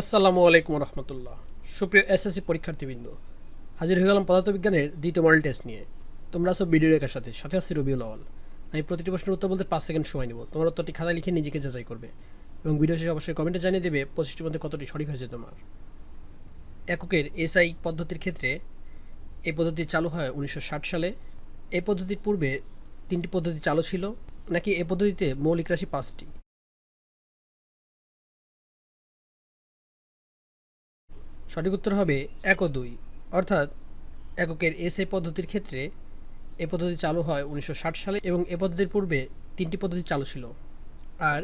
আসসালামু আলাইকুম রহমতুল্লাহ। সুপ্রিয় এসএসসি পরীক্ষার্থীবৃন্দ, হাজির হয়ে গেলাম পদার্থবিজ্ঞানের দ্বিতীয় মডেল টেস্ট নিয়ে। তোমরা সব ভিডিও রেখার সাথে সাথে আসছি রবিউল আওয়াল। আমি প্রতিটি প্রশ্নের উত্তর বলতে পাঁচ সেকেন্ড সময় নেব। তোমার উত্তরটি খাতায় লিখে নিজেকে যাচাই করবে এবং ভিডিও শেষে অবশ্যই কমেন্টে জানিয়ে দেবে পঁচিশটির মধ্যে কতটি সঠিক হয়েছে তোমার। এককের এসআই পদ্ধতির ক্ষেত্রে এই পদ্ধতি চালু হয় উনিশশো ষাট সালে। এই পদ্ধতির পূর্বে তিনটি পদ্ধতি চালু ছিল, নাকি এই পদ্ধতিতে মৌলিক রাশি পাঁচটি? সঠিক উত্তর হবে এক ও দুই। অর্থাৎ এককের এসআই পদ্ধতির ক্ষেত্রে এ পদ্ধতি চালু হয় উনিশশো ষাট সালে এবং এ পদ্ধতির পূর্বে তিনটি পদ্ধতি চালু ছিল। আর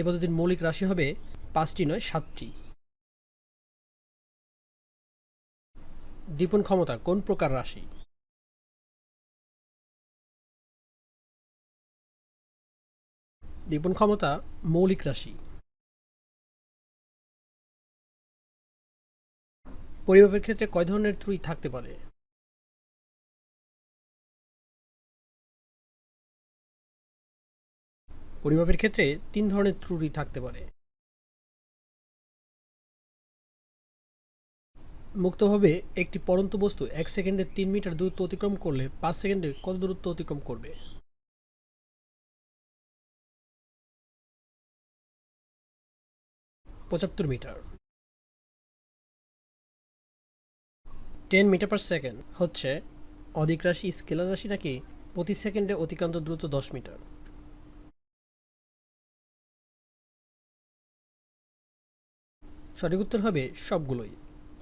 এ পদ্ধতির মৌলিক রাশি হবে পাঁচটি নয়, সাতটি। দীপন ক্ষমতা কোন প্রকার রাশি? দীপন ক্ষমতা মৌলিক রাশি। পরিমাপের ক্ষেত্রে কয় ধরনের ত্রুটি থাকতে পারে? পরিমাপের ক্ষেত্রে তিন ধরনের ত্রুটি থাকতে পারে। মুক্তভাবে একটি পরন্ত বস্তু এক সেকেন্ডে তিন মিটার দূরত্ব অতিক্রম করলে পাঁচ সেকেন্ডে কত দূরত্ব অতিক্রম করবে? পঁচাত্তর metre. Ten metre per second হচ্ছে অধিক রাশি, স্কেলার রাশি নাকি প্রতি সেকেন্ডে অতিক্রান্ত দ্রুত দশ মিটার? সঠিক উত্তর হবে সবগুলোই।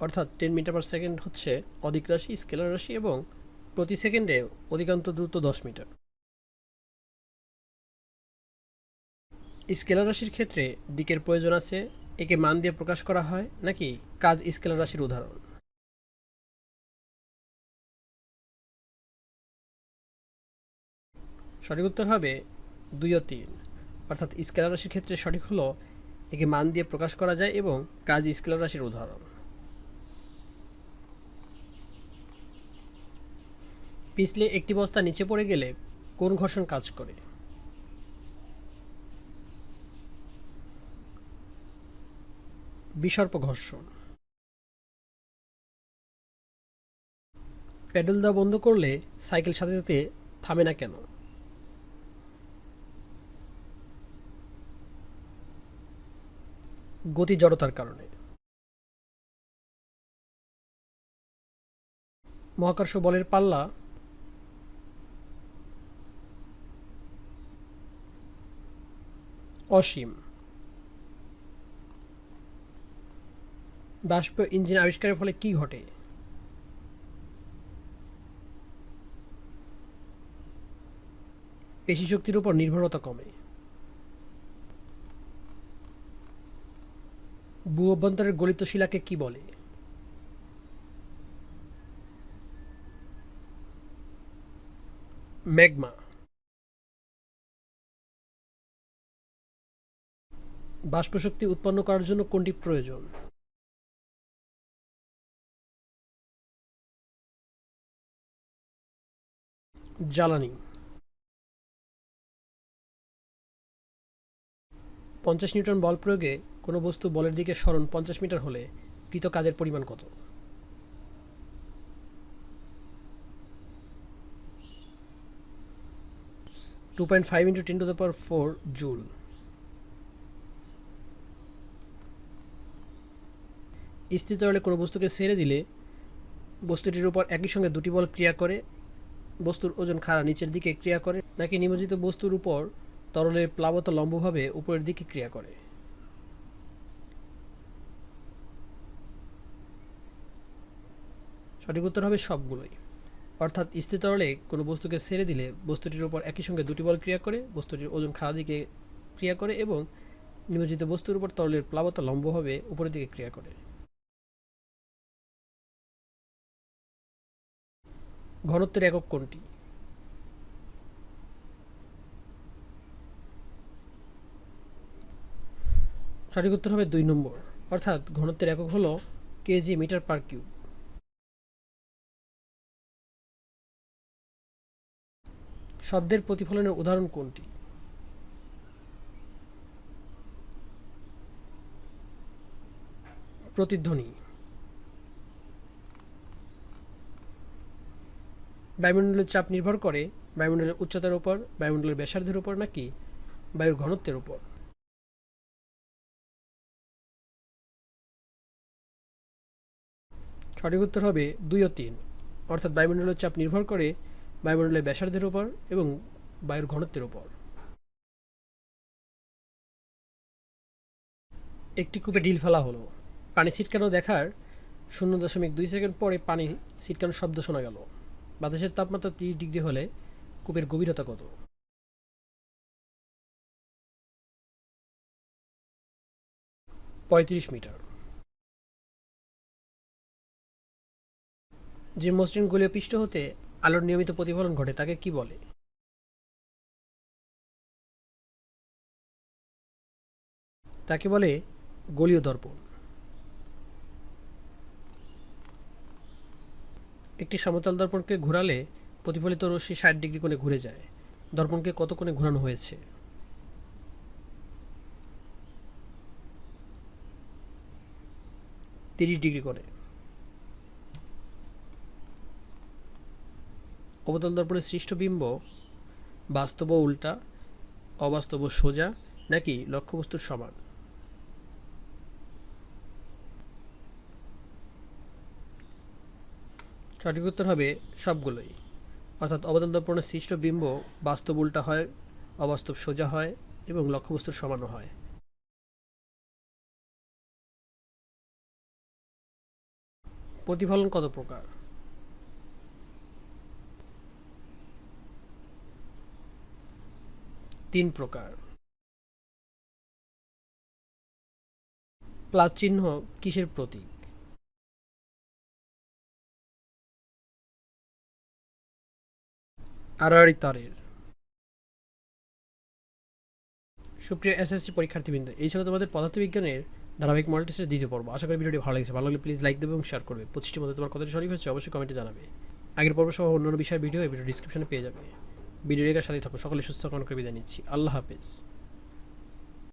অর্থাৎ টেন মিটার পার সেকেন্ড হচ্ছে অধিক রাশি, স্কেলার রাশি এবং প্রতি সেকেন্ডে অধিকান্ত দ্রুত দশ মিটার। স্কেলার রাশির ক্ষেত্রে দিকের প্রয়োজন আছে, একে মান দিয়ে প্রকাশ করা হয় নাকি কাজ স্কেলার রাশির উদাহরণ? সঠিক উত্তর হবে দুই ও তিন। অর্থাৎ স্কেলার রাশির ক্ষেত্রে সঠিক হলো একে মান দিয়ে প্রকাশ করা যায় এবং কাজ স্কেলার রাশির উদাহরণ। পিছলে একটি বস্তা নিচে পড়ে গেলে কোন ঘর্ষণ কাজ করে? বিসর্প ঘর্ষণ। প্যাডেল দেওয়া বন্ধ করলে সাইকেল সাথে সাথে থামে না কেন? গতি জড়তার কারণে। মহাকর্ষ বলের পাল্লা অসীম। বাষ্প ইঞ্জিন আবিষ্কারের ফলে কি ঘটে? পেশি শক্তির উপর নির্ভরতা কমে। ভূ অভ্যন্তরের গলিত শিলাকে কি বলে? ম্যাগমা বাষ্পশক্তি উৎপন্ন করার জন্য কোনটি প্রয়োজন? জ্বালানি। পঞ্চাশ নিউটন বল প্রয়োগে কোনো বস্তু বলের দিকে স্মরণ পঞ্চাশ মিটার হলে কৃত কাজের পরিমাণ কত? Two point five into ten to the power four joule স্থির তরলে কোনো বস্তুকে ছেড়ে দিলে বস্তুটির উপর একই সঙ্গে দুটি বল ক্রিয়া করে, বস্তুর ওজন খাড়া নিচের দিকে ক্রিয়া করে, নাকি নিমজ্জিত বস্তুর উপর তরলের প্লাবত লম্বভাবে উপরের দিকে ক্রিয়া করে। সঠিক উত্তর হবে সবগুলোই। অর্থাৎ স্থির তরলে কোনো বস্তুকে ছেড়ে দিলে বস্তুটির উপর একই সঙ্গে দুটি বল ক্রিয়া করে, বস্তুটির ওজন খাড়া দিকে ক্রিয়া করে এবং নিমজ্জিত বস্তুর উপর তরলের প্লাবত লম্বভাবে উপরের দিকে ক্রিয়া করে। ঘনত্বের একক কোনটি? সঠিক উত্তর হবে দুই নম্বর। অর্থাৎ ঘনত্বের একক হলো কেজি মিটার পার কিউব। শব্দের প্রতিফলনের উদাহরণ কোনটি? প্রতিধ্বনি। বায়ুমণ্ডলের চাপ নির্ভর করে বায়ুমণ্ডলের উচ্চতার উপর, বায়ুমণ্ডলের ব্যাসার্ধের উপর নাকি বায়ুর ঘনত্বের উপর? সঠিক উত্তর হবে দুই ও তিন। অর্থাৎ বায়ুমণ্ডলের চাপ নির্ভর করে বায়ুমণ্ডলের ব্যাসার্ধের উপর এবং বায়ুর ঘনত্বের উপর। একটি কূপে ডিল ফেলা হলো। পানি ছিটকানো দেখার শূন্য দশমিক দুই সেকেন্ড পরে পানি ছিটকানোর শব্দ শোনা গেল। বাতাসের তাপমাত্রা তিরিশ ডিগ্রি হলে কূপের গভীরতা কত? পঁয়ত্রিশ মিটার। যে মসৃণ গোলীয় পৃষ্ঠ হতে আলোর নিয়মিত প্রতিফলন ঘটে, তাকে কি বলে? তাকে বলে গোলীয় দর্পণ। একটি সমতল দর্পণকে ঘোরালে প্রতিফলিত রশ্মি ষাট ডিগ্রি কোণে ঘুরে যায়। দর্পণকে কত কোণে ঘোরানো হয়েছে? তিরিশ ডিগ্রি কোণে। অবতল দর্পণের সৃষ্ট বিম্ব বাস্তব উল্টা, অবাস্তব সোজা নাকি লক্ষ্যবস্তুর সমান? সঠিক উত্তর হবে সবগুলোই। অর্থাৎ অবতল দর্পণের সৃষ্ট বিম্ব বাস্তব উল্টা হয়, অবাস্তব সোজা হয় এবং লক্ষ্যবস্তুর সমানও হয়। প্রতিফলন কত প্রকার? তিন প্রকার। প্লাস চিহ্ন কিসের প্রতীক? আড়াআড়ি তারের। সুপ্রিয় এসএসসি পরীক্ষার্থীবৃন্দ, এই ছিল তোমাদের পদার্থবিজ্ঞানের ধারাবাহিক মডেল দ্বিতীয় পর্ব। আশা করি ভিডিওটি ভালো লাগছে। ভালো লাগলে প্লিজ লাইক দেবে এবং শেয়ার করবে। পঁচিশটির মধ্যে তোমার কতটি সঠিক হচ্ছে অবশ্যই কমেন্টে জানাবে। আগের পর্ব সহ অন্যান্য বিষয়ের ভিডিও এই ভিডিও ডিসক্রিপশনে পেয়ে যাবে। ভিডিও সাথে থাকো সকলে সুস্থ কামনা করে বিদায় নিচ্ছি। আল্লাহ হাফেজ।